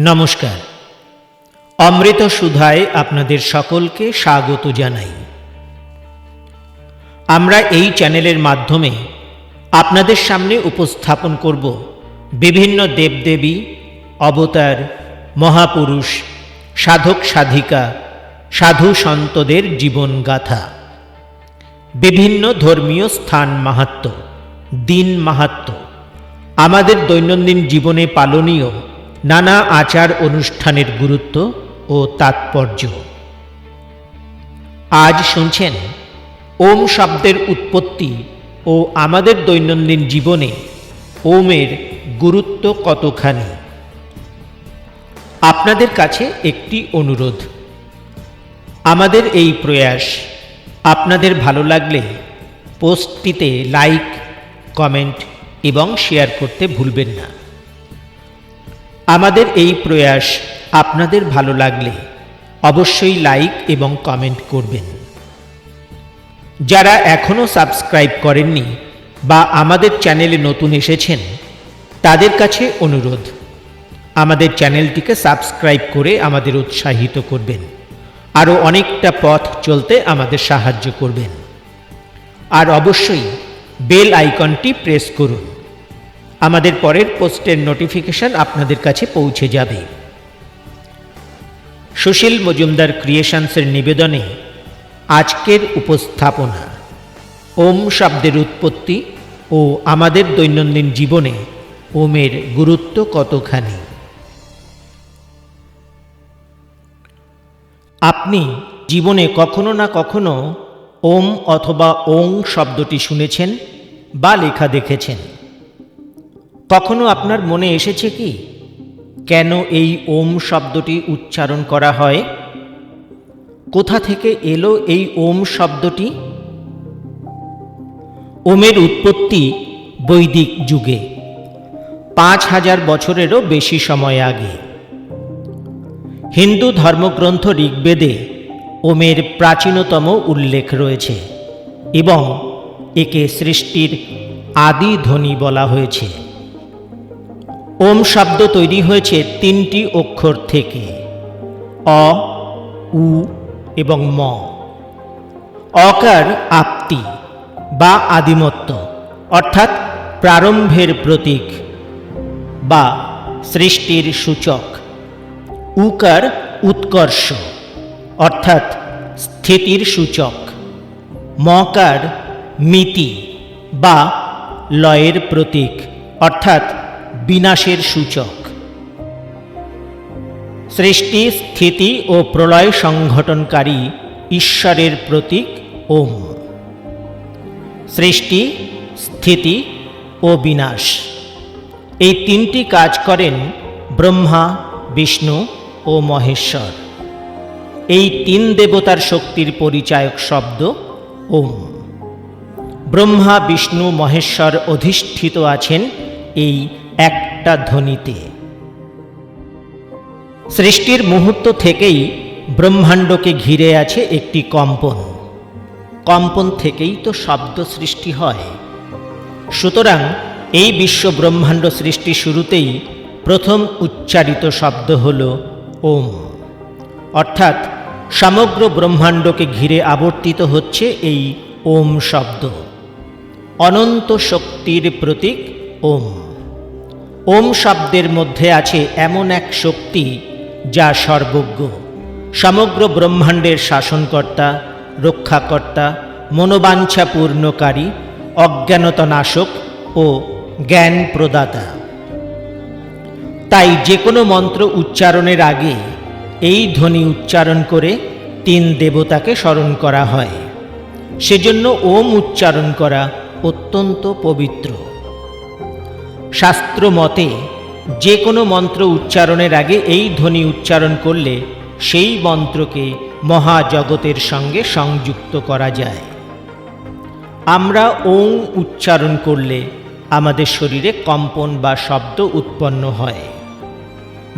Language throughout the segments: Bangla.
নমস্কার। অমৃত সুধায় আপনাদের সকলকে স্বাগত জানাই। আমরা এই চ্যানেলের মাধ্যমে আপনাদের সামনে উপস্থাপন করব বিভিন্ন দেবদেবী, অবতার, মহাপুরুষ, সাধক সাধিকা, সাধু সন্তদের জীবনগাথা বিভিন্ন ধর্মীয় স্থান মাহাত্ম, দিন মাহাত্ম, আমাদের দৈনন্দিন জীবনে পালনীয় নানা আচার অনুষ্ঠানের গুরুত্ব ও তাৎপর্য। আজ শুনছেন ওম শব্দের উৎপত্তি ও আমাদের দৈনন্দিন জীবনে ওমের গুরুত্ব কতখানি? আপনাদের কাছে একটি অনুরোধ। আমাদের এই প্রয়াস আপনাদের ভালো লাগলে পোস্টটিতে লাইক, কমেন্ট এবং শেয়ার করতে ভুলবেন না। আমাদের এই প্রয়াস আপনাদের ভালো লাগলে অবশ্যই লাইক এবং কমেন্ট করবেন। যারা এখনও সাবস্ক্রাইব করেননি বা আমাদের চ্যানেলে নতুন এসেছেন, তাদের কাছে অনুরোধ, আমাদের চ্যানেলটিকে সাবস্ক্রাইব করে আমাদের উৎসাহিত করবেন। আরও অনেকটা পথ চলতে আমাদের সাহায্য করবেন। আর অবশ্যই বেল আইকনটি প্রেস করুন। আমাদের পরের পোস্টের নোটিফিকেশন আপনাদের কাছে পৌঁছে যাবে। সুশীল মজুমদার ক্রিয়েশনসের নিবেদনে আজকের উপস্থাপনা। ওম শব্দের উৎপত্তি ও আমাদের দৈনন্দিন জীবনে ওমের গুরুত্ব কতখানি? আপনি জীবনে কখনো না কখনো ওম অথবা ওং শব্দটি শুনেছেন বা লেখা দেখেছেন। কখনো আপনার মনে এসেছে কি? কেন এই ওম শব্দটি উচ্চারণ করা হয়? কোথা থেকে এলো এই ওম শব্দটি? ওমের উৎপত্তি বৈদিক যুগে, পাঁচ হাজার বছরেরও বেশি সময় আগে। হিন্দু ধর্মগ্রন্থ ঋগ্বেদে ওমের প্রাচীনতম উল্লেখ রয়েছে এবং একে সৃষ্টির আদি ধ্বনি বলা হয়েছে। ওম শব্দ তৈরি হয়েছে তিনটি অক্ষর থেকে। অ, উ এবং ম। অকার আপ্তি বা আদিমত্ব, অর্থাৎ প্রারম্ভের প্রতীক বা সৃষ্টির সূচক। উকার উৎকর্ষ, অর্থাৎ স্থিতির সূচক। মকার মিতি বা লয়ের প্রতীক, অর্থাৎ বিনাশের সূচক। সৃষ্টি, স্থিতি ও প্রলয় সংঘটনকারী ঈশ্বরের প্রতীক ওম। সৃষ্টি, স্থিতি ও বিনাশ। এই তিনটি কাজ করেন ব্রহ্মা, বিষ্ণু ও মহেশ্বর। এই তিন দেবতার শক্তির পরিচায়ক শব্দ ওম। ব্রহ্মা, বিষ্ণু, মহেশ্বর অধিষ্ঠিত আছেন এই একটা ধ্বনিতে। সৃষ্টির মুহূর্ত থেকেই ব্রহ্মাণ্ডকে ঘিরে আছে একটি কম্পন। কম্পন থেকেই তো শব্দ সৃষ্টি হয়। সুতরাং এই বিশ্ব ব্রহ্মাণ্ড সৃষ্টি শুরুতেই প্রথম উচ্চারিত শব্দ হল ওম। অর্থাৎ সমগ্র ব্রহ্মাণ্ডকে ঘিরে আবর্তিত হচ্ছে এই ওম শব্দ। অনন্ত শক্তির প্রতীক ওম। ওম শব্দের মধ্যে আছে এমন এক শক্তি যা সর্বজ্ঞ। সমগ্র ব্রহ্মাণ্ডের শাসনকর্তা, রক্ষাকর্তা মনোবাঞ্ছা পূর্ণকারী অজ্ঞানতনাশক ও জ্ঞান প্রদাতা তাই যে কোনো মন্ত্র উচ্চারণের আগে এই ধ্বনি উচ্চারণ করে তিন দেবতাকে স্মরণ করা হয়। সেজন্য ওম উচ্চারণ করা অত্যন্ত পবিত্র। শাস্ত্র মতে, যে কোনো মন্ত্র উচ্চারণের আগে এই ধ্বনি উচ্চারণ করলে সেই মন্ত্রকে মহাজগতের সঙ্গে সংযুক্ত করা যায়। আমরা ওং উচ্চারণ করলে আমাদের শরীরে কম্পন বা শব্দ উৎপন্ন হয়।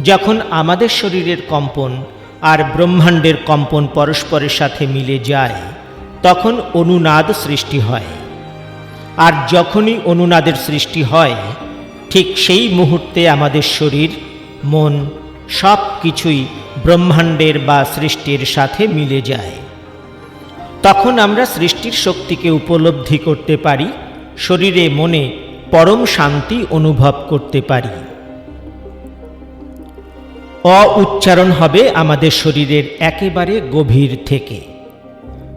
যখন আমাদের শরীরের কম্পন আর ব্রহ্মাণ্ডের কম্পন পরস্পরের সাথে মিলে যায়, তখন অনুনাদ সৃষ্টি হয়। আর যখনই অনুনাদের সৃষ্টি হয় ঠিক সেই মুহূর্তে আমাদের শরীর, মন সব কিছুই ব্রহ্মাণ্ডের বা সৃষ্টির সাথে মিলে যায়। তখন আমরা সৃষ্টির শক্তিকে উপলব্ধি করতে পারি, শরীরে মনে পরম শান্তি অনুভব করতে পারি। অ উচ্চারণ হবে আমাদের শরীরের একেবারে গভীর থেকে।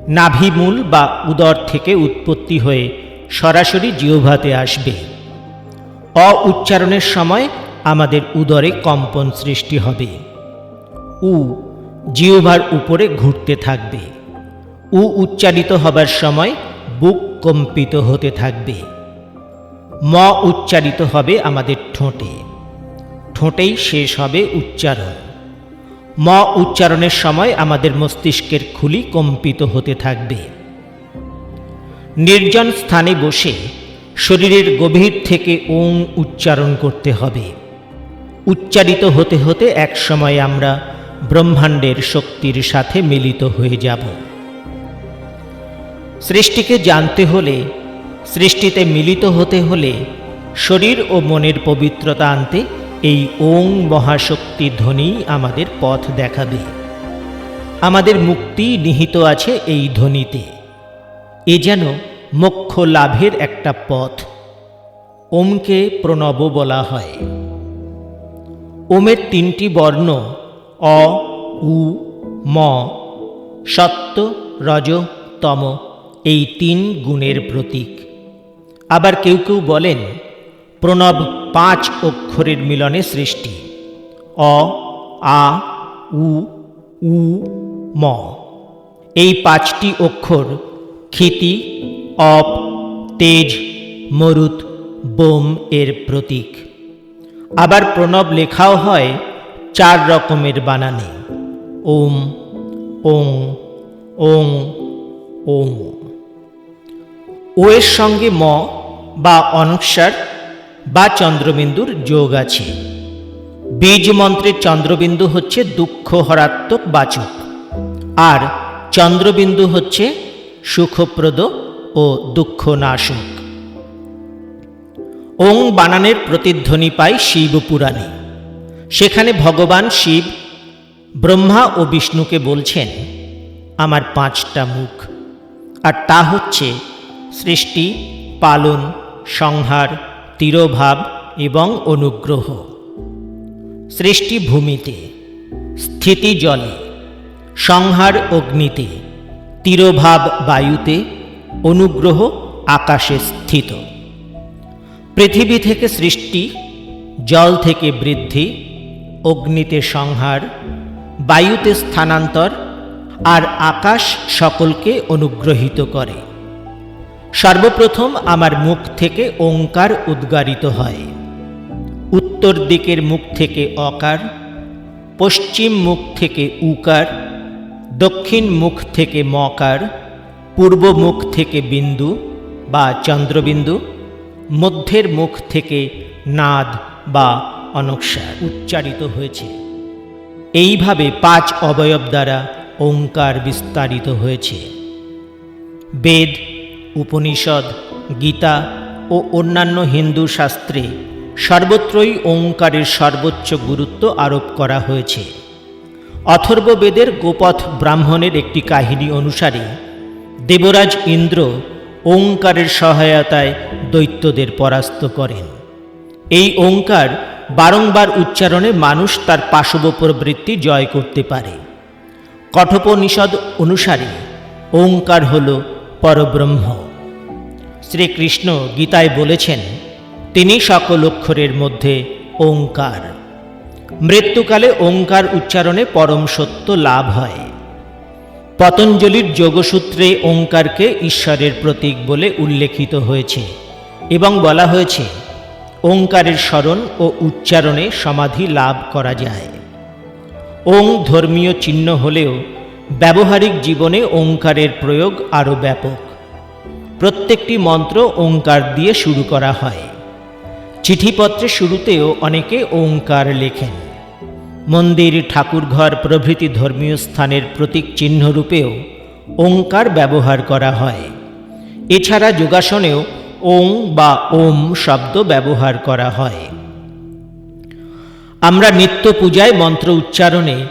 নাভিমূল বা উদর থেকে উৎপত্তি হয়ে সরাসরি জিহ্বাতে আসবে। অ উচ্চারণের সময় আমাদের উদরে কম্পন সৃষ্টি হবে। উ জিহ্বার উপরে ঘুরতে থাকবে। উ উচ্চারিত হবার সময় বুক কম্পিত হতে থাকবে। ম উচ্চারিত হবে আমাদের ঠোঁটে। ঠোঁটেই শেষ হবে উচ্চারণ। ম উচ্চারণের সময় আমাদের মস্তিষ্কের খুলি কম্পিত হতে থাকবে। নির্জন স্থানে বসে শরীরের গভীর থেকে ওং উচ্চারণ করতে হবে। উচ্চারিত হতে হতে এক সময় আমরা ব্রহ্মাণ্ডের শক্তির সাথে মিলিত হয়ে যাব। সৃষ্টিকে জানতে হলে, সৃষ্টিতে মিলিত হতে হলে শরীর ও মনের পবিত্রতা আনতে এই ওং মহাশক্তি ধ্বনি আমাদের পথ দেখাবে। আমাদের মুক্তি নিহিত আছে এই ধ্বনিতে। এ যেন মোক্ষ লাভের একটা পথ। ওমকে প্রণব বলা হয়। ওমের তিনটি বর্ণ অ, উ, ম, সত্য, রজ, তম, এই তিন গুণের প্রতীক। আবার কেউ কেউ বলেন, প্রণব পাঁচ অক্ষরের মিলনে সৃষ্টি। অ, আ, উ উ, ম। এই পাঁচটি অক্ষর ক্ষিতি অপ, তেজ, মরুত, বোম এর প্রতীক। আবার প্রণব লেখাও হয়, চার রকমের বানানে। ওম, ওং ওং ওং ও এর সঙ্গে ম বা অনস্বার বা চন্দ্রবিন্দুর যোগ আছে। বীজ মন্ত্রের চন্দ্রবিন্দু হচ্ছে দুঃখ হরাত্মক বাচক। আর চন্দ্রবিন্দু হচ্ছে সুখপ্রদ ও দুঃখ নাশক ওং বানানের প্রতিধ্বনি পাই শিব পুরাণে। সেখানে ভগবান শিব, ব্রহ্মা ও বিষ্ণুকে বলছেন, আমার পাঁচটা মুখ। আর তা হচ্ছে সৃষ্টি, পালন, সংহার, তিরোভাব এবং অনুগ্রহ। সৃষ্টি ভূমিতে, স্থিতি জলে, সংহার অগ্নিতে, তিরোভাব বায়ুতে অনুগ্রহ আকাশে স্থিত। পৃথিবী থেকে সৃষ্টি, জল থেকে বৃদ্ধি, অগ্নিতে সংহার, বায়ুতে স্থানান্তর আর আকাশ সকলকে অনুগ্রহিত করে। সর্বপ্রথম আমার মুখ থেকে ওঙ্কার উদ্গারিত হয়। উত্তর দিকের মুখ থেকে অকার, পশ্চিম মুখ থেকে উকার, দক্ষিণ মুখ থেকে মকার পূর্ব মুখ থেকে বিন্দু বা চন্দ্রবিন্দু, মধ্যের মুখ থেকে নাদ বা অনকষা উচ্চারিত হয়েছে। এইভাবে পাঁচ অবয়ব দ্বারা ওঙ্কার বিস্তারিত হয়েছে। বেদ, উপনিষদ, গীতা ও অন্যান্য হিন্দু শাস্ত্রে সর্বত্রই ওঙ্কারের সর্বোচ্চ গুরুত্ব আরোপ করা হয়েছে। অথর্ববেদের গোপথ ব্রাহ্মণের একটি কাহিনী অনুসারে দেবরাজ ইন্দ্র ওঙ্কারের সহায়তায় দৈত্যদের পরাস্ত করেন। এই ওঙ্কার বারংবার উচ্চারণে মানুষ তার পাশব প্রবৃত্তি জয় করতে পারে। কঠোপনিষদ অনুসারে ওঙ্কার হল পরব্রহ্ম। শ্রীকৃষ্ণ গীতায় বলেছেন, তিনি সকল অক্ষরের মধ্যে ওঙ্কার। মৃত্যুকালে ওঙ্কার উচ্চারণে পরম সত্য লাভ হয়। পতঞ্জলির যোগসূত্রে ওঙ্কারকে ঈশ্বরের প্রতীক বলে উল্লেখিত হয়েছে এবং বলা হয়েছে, ওঙ্কারের স্মরণ ও উচ্চারণে সমাধি লাভ করা যায়। ওং ধর্মীয় চিহ্ন হলেও ব্যবহারিক জীবনে ওঙ্কারের প্রয়োগ আরও ব্যাপক। প্রত্যেকটি মন্ত্র ওঙ্কার দিয়ে শুরু করা হয়। চিঠিপত্রের শুরুতেও অনেকে ওঙ্কার লেখেন। মন্দির, ঠাকুরঘর প্রভৃতি ধর্মীয় স্থানের প্রতীক চিহ্নরূপেও ওঙ্কার ব্যবহার করা হয়। এছাড়া যোগাসনেও ওং বা ওম শব্দ ব্যবহার করা হয়। আমরা নিত্য পূজায় মন্ত্র উচ্চারণে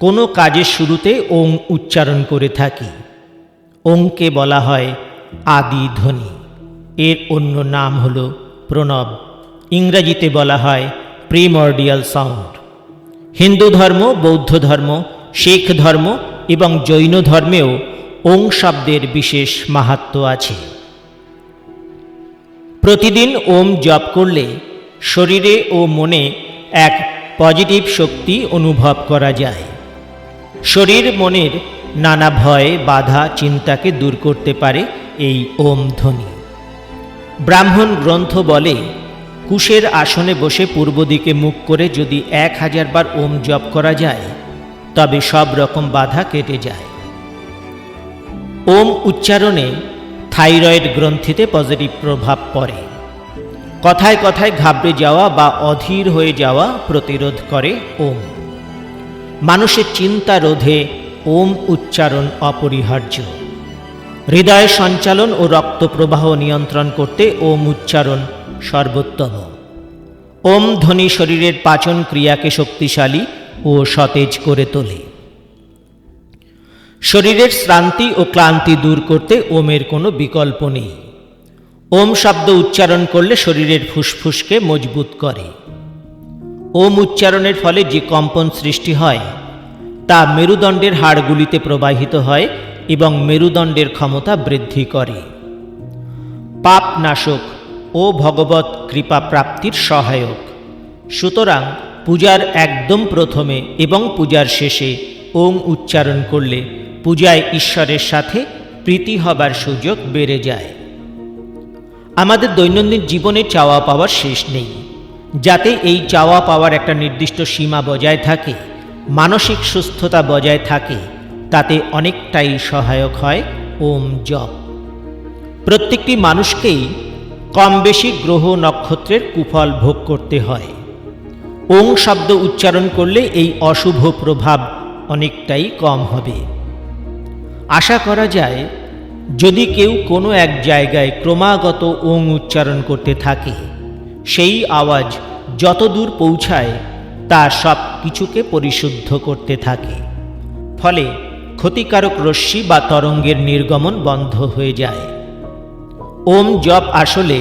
কোনো কাজের শুরুতে ওং উচ্চারণ করে থাকি। ওংকে বলা হয় আদি ধ্বনি। এর অন্য নাম হল প্রণব। ইংরাজিতে বলা হয় প্রিমর্ডিয়াল সাউন্ড। হিন্দু ধর্ম, বৌদ্ধ ধর্ম, শিখ ধর্ম এবং জৈন ধর্মেও ওং শব্দের বিশেষ মাহাত্ম আছে। প্রতিদিন ওম জপ করলে শরীরে ও মনে এক পজিটিভ শক্তি অনুভব করা যায়। শরীর মনের নানা ভয়, বাধা, চিন্তাকে দূর করতে পারে এই ওম ধ্বনি। ব্রাহ্মণ গ্রন্থ বলে কুশের আসনে বসে পূর্ব দিকে মুখ করে যদি এক হাজার বার ওম জপ করা যায়, তবে সব রকম বাধা কেটে যায়। ওম উচ্চারণে থাইরয়েড গ্রন্থিতে পজিটিভ প্রভাব পড়ে। কথায় কথায় ঘাবড়ে যাওয়া বা অধীর হয়ে যাওয়া প্রতিরোধ করে ওম। মানুষের চিন্তা রোধে ওম উচ্চারণ অপরিহার্য। হৃদয় সঞ্চালন ও রক্ত প্রবাহ নিয়ন্ত্রণ করতে ওম উচ্চারণ সর্বোত্তম। ওম ধ্বনি শরীরের পাচন ক্রিয়াকে শক্তিশালী ও সতেজ করে তোলে। শরীরের শ্রান্তি ও ক্লান্তি দূর করতে ওমের কোনো বিকল্প নেই। ওম শব্দ উচ্চারণ করলে শরীরের ফুসফুসকে মজবুত করে। ওম উচ্চারণের ফলে যে কম্পন সৃষ্টি হয়, তা মেরুদণ্ডের হাড়গুলিতে প্রবাহিত হয় এবং মেরুদণ্ডের ক্ষমতা বৃদ্ধি করে। পাপ নাশক ও ভগবত কৃপা প্রাপ্তির সহায়ক। সুতরাং পূজার একদম প্রথমে এবং পূজার শেষে ওম উচ্চারণ করলে পূজায় ঈশ্বরের সাথে প্রীতি হবার সুযোগ বেড়ে যায়। আমাদের দৈনন্দিন জীবনে চাওয়া পাওয়ার শেষ নেই। যাতে এই চাওয়া পাওয়ার একটা নির্দিষ্ট সীমা বজায় থাকে, মানসিক সুস্থতা বজায় থাকে, তাতে অনেকটাই সহায়ক হয় ওম জপ। প্রত্যেকটি মানুষকেই কম বেশি গ্রহ নক্ষত্রের কুফল ভোগ করতে হয়। ওং শব্দ উচ্চারণ করলে এই অশুভ প্রভাব অনেকটাই কম হবে। আশা করা যায়, যদি কেউ কোনো এক জায়গায় ক্রমাগত ওং উচ্চারণ করতে থাকে, সেই আওয়াজ যত দূর পৌঁছায়, তা সব কিছুকে পরিশুদ্ধ করতে থাকে। ফলে ক্ষতিকারক রশ্মি বা তরঙ্গের নির্গমন বন্ধ হয়ে যায়। ওম জপ আসলে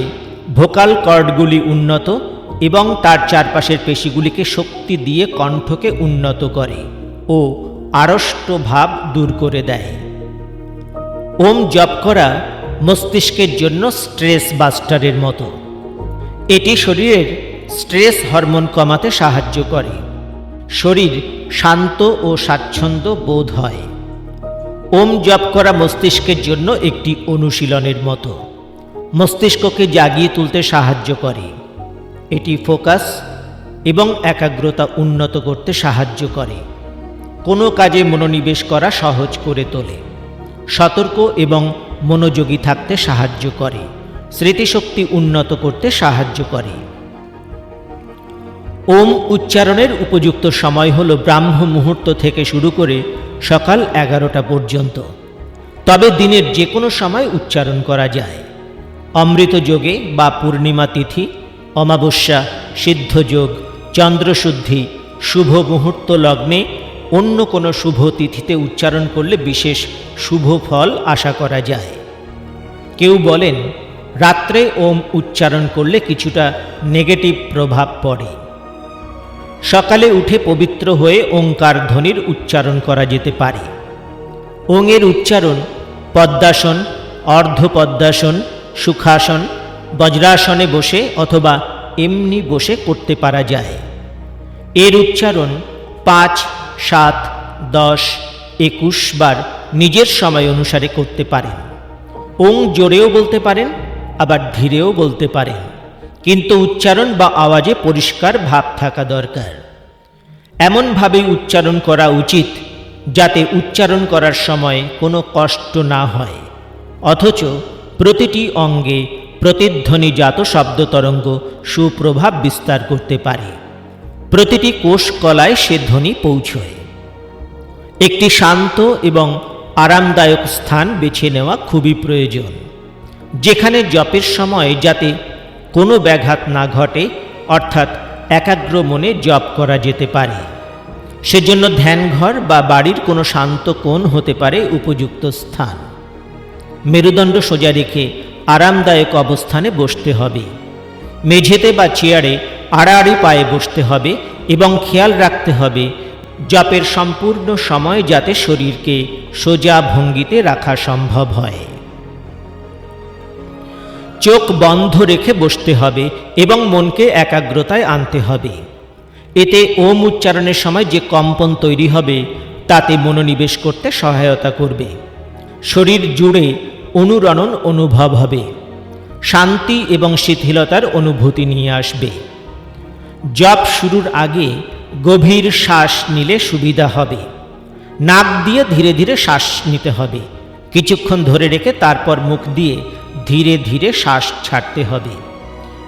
ভোকাল কর্ডগুলি উন্নত এবং তার চারপাশের পেশিগুলিকে শক্তি দিয়ে কণ্ঠকে উন্নত করে ও আড়ষ্ট ভাব দূর করে দেয়। ওম জপ করা মস্তিষ্কের জন্য স্ট্রেস বাস্টারের মতো। এটি শরীরের স্ট্রেস হরমোন কমাতে সাহায্য করে। শরীর শান্ত ও স্বাচ্ছন্দ্য বোধ হয়। ওম জপ করা মস্তিষ্কের জন্য একটি অনুশীলনের মতো। মস্তিষ্ককে জাগিয়ে তুলতে সাহায্য করে। এটি ফোকাস এবং একাগ্রতা উন্নত করতে সাহায্য করে। কোনো কাজে মনোনিবেশ করা সহজ করে তোলে। সতর্ক এবং মনোযোগী থাকতে সাহায্য করে। স্মৃতিশক্তি উন্নত করতে সাহায্য করে। ওম উচ্চারণের উপযুক্ত সময় হল ব্রাহ্ম মুহূর্ত থেকে শুরু করে সকাল এগারোটা পর্যন্ত। তবে দিনের যে কোনো সময় উচ্চারণ করা যায়। অমৃত যোগে বা পূর্ণিমা তিথি, অমাবস্যা সিদ্ধযোগ চন্দ্রশুদ্ধি, শুভ মুহূর্ত লগ্নে অন্য কোনো শুভ তিথিতে উচ্চারণ করলে বিশেষ শুভ ফল আশা করা যায়। কেউ বলেন, রাত্রে ওম উচ্চারণ করলে কিছুটা নেগেটিভ প্রভাব পড়ে। সকালে উঠে পবিত্র হয়ে ওঙ্কার ধ্বনির উচ্চারণ করা যেতে পারে। ওঙের উচ্চারণ পদ্মাসন, অর্ধপদ্মাসন সুখাসন, বজ্রাসনে বসে অথবা এমনি বসে করতে পারা যায়। এর উচ্চারণ পাঁচ, সাত, দশ, একুশ বার নিজের সময় অনুসারে করতে পারেন। ওং জোরেও বলতে পারেন, আবার ধীরেও বলতে পারেন। কিন্তু উচ্চারণ বা আওয়াজে পরিষ্কার ভাব থাকা দরকার। এমনভাবেই উচ্চারণ করা উচিত যাতে উচ্চারণ করার সময় কোনো কষ্ট না হয়। অথচ প্রতিটি অঙ্গে প্রতিধ্বনিজাত শব্দ তরঙ্গ সুপ্রভাব বিস্তার করতে পারে। প্রতিটি কোষ কলায় সে ধ্বনি পৌঁছয়। একটি শান্ত এবং আরামদায়ক স্থান বেছে নেওয়া খুবই প্রয়োজন, যেখানে জপের সময় যাতে কোনো ব্যাঘাত না ঘটে, অর্থাৎ একাগ্র মনে জপ করা যেতে পারে। সেজন্য ধ্যানঘর বা বাড়ির কোনো শান্ত কোণ হতে পারে উপযুক্ত স্থান। মেরুদণ্ড সোজা রেখে আরামদায়ক অবস্থানে বসতে হবে। মেঝেতে বা চেয়ারে আড়াআড়ি পায়ে বসতে হবে এবং খেয়াল রাখতে হবে জপের সম্পূর্ণ সময় যাতে শরীরকে সোজা ভঙ্গিতে রাখা সম্ভব হয়। চোখ বন্ধ রেখে বসতে হবে এবং মনকে একাগ্রতায় আনতে হবে। এতে ওম উচ্চারণের সময় যে কম্পন তৈরি হবে, তাতে মনোনিবেশ করতে সহায়তা করবে। শরীর জুড়ে অনুরণন অনুভব হবে। শান্তি এবং শিথিলতার অনুভূতি নিয়ে আসবে। জপ শুরুর আগে গভীর শ্বাস নিলে সুবিধা হবে। নাক দিয়ে ধীরে ধীরে শ্বাস নিতে হবে। কিছুক্ষণ ধরে রেখে তারপর মুখ দিয়ে ধীরে ধীরে শ্বাস ছাড়তে হবে।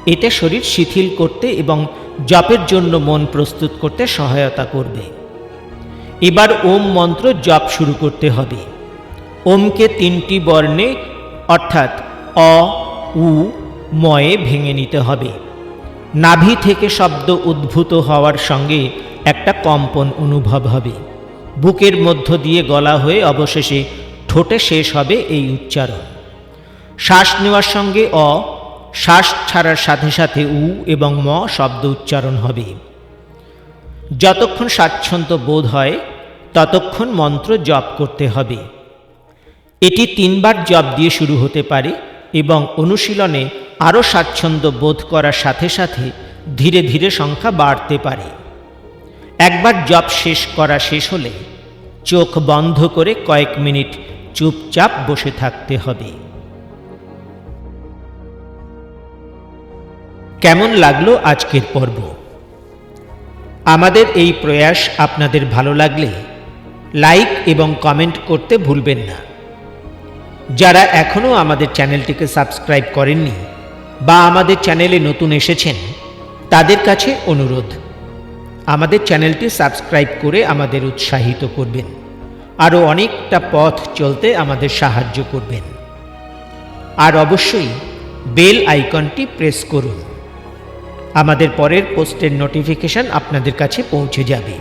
এতে শরীর শিথিল করতে এবং জপের জন্য মন প্রস্তুত করতে সহায়তা করবে। এবার ওম মন্ত্র জপ শুরু করতে হবে। ওমকে তিনটি বর্ণে, অর্থাৎ অ, উ, ময়ে ভেঙে নিতে হবে। নাভি থেকে শব্দ উদ্ভূত হওয়ার সঙ্গে একটা কম্পন অনুভব হবে। বুকের মধ্য দিয়ে গলা হয়ে অবশেষে ঠোঁটে শেষ হবে এই উচ্চারণ। শ্বাস নেওয়ার সঙ্গে অ, শ্বাস ছাড়ার সাথে সাথে উ এবং ম শব্দ উচ্চারণ হবে। যতক্ষণ স্বাচ্ছন্দ্য বোধ হয়, ততক্ষণ মন্ত্র জপ করতে হবে। এটি তিনবার জপ দিয়ে শুরু হতে পারে এবং অনুশীলনে আরও স্বাচ্ছন্দ্য বোধ করার সাথে সাথে ধীরে ধীরে সংখ্যা বাড়তে পারে। একবার জপ শেষ করা শেষ হলে চোখ বন্ধ করে কয়েক মিনিট চুপচাপ বসে থাকতে হবে। কেমন লাগল আজকের পর্ব? আমাদের এই প্রয়াস আপনাদের ভালো লাগলে লাইক এবং কমেন্ট করতে ভুলবেন না। যারা এখনও আমাদের চ্যানেলটিকে সাবস্ক্রাইব করেননি বা আমাদের চ্যানেলে নতুন এসেছেন, তাদের কাছে অনুরোধ, আমাদের চ্যানেলটি সাবস্ক্রাইব করে আমাদের উৎসাহিত করবেন। আরও অনেকটা পথ চলতে আমাদের সাহায্য করবেন। আর অবশ্যই বেল আইকনটি প্রেস করুন। আমাদের পরের পোস্টের নোটিফিকেশন আপনাদের কাছে পৌঁছে যাবে।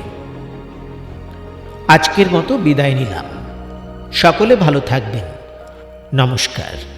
আজকের মতো বিদায় নিলাম। সকলে ভালো থাকবেন। নমস্কার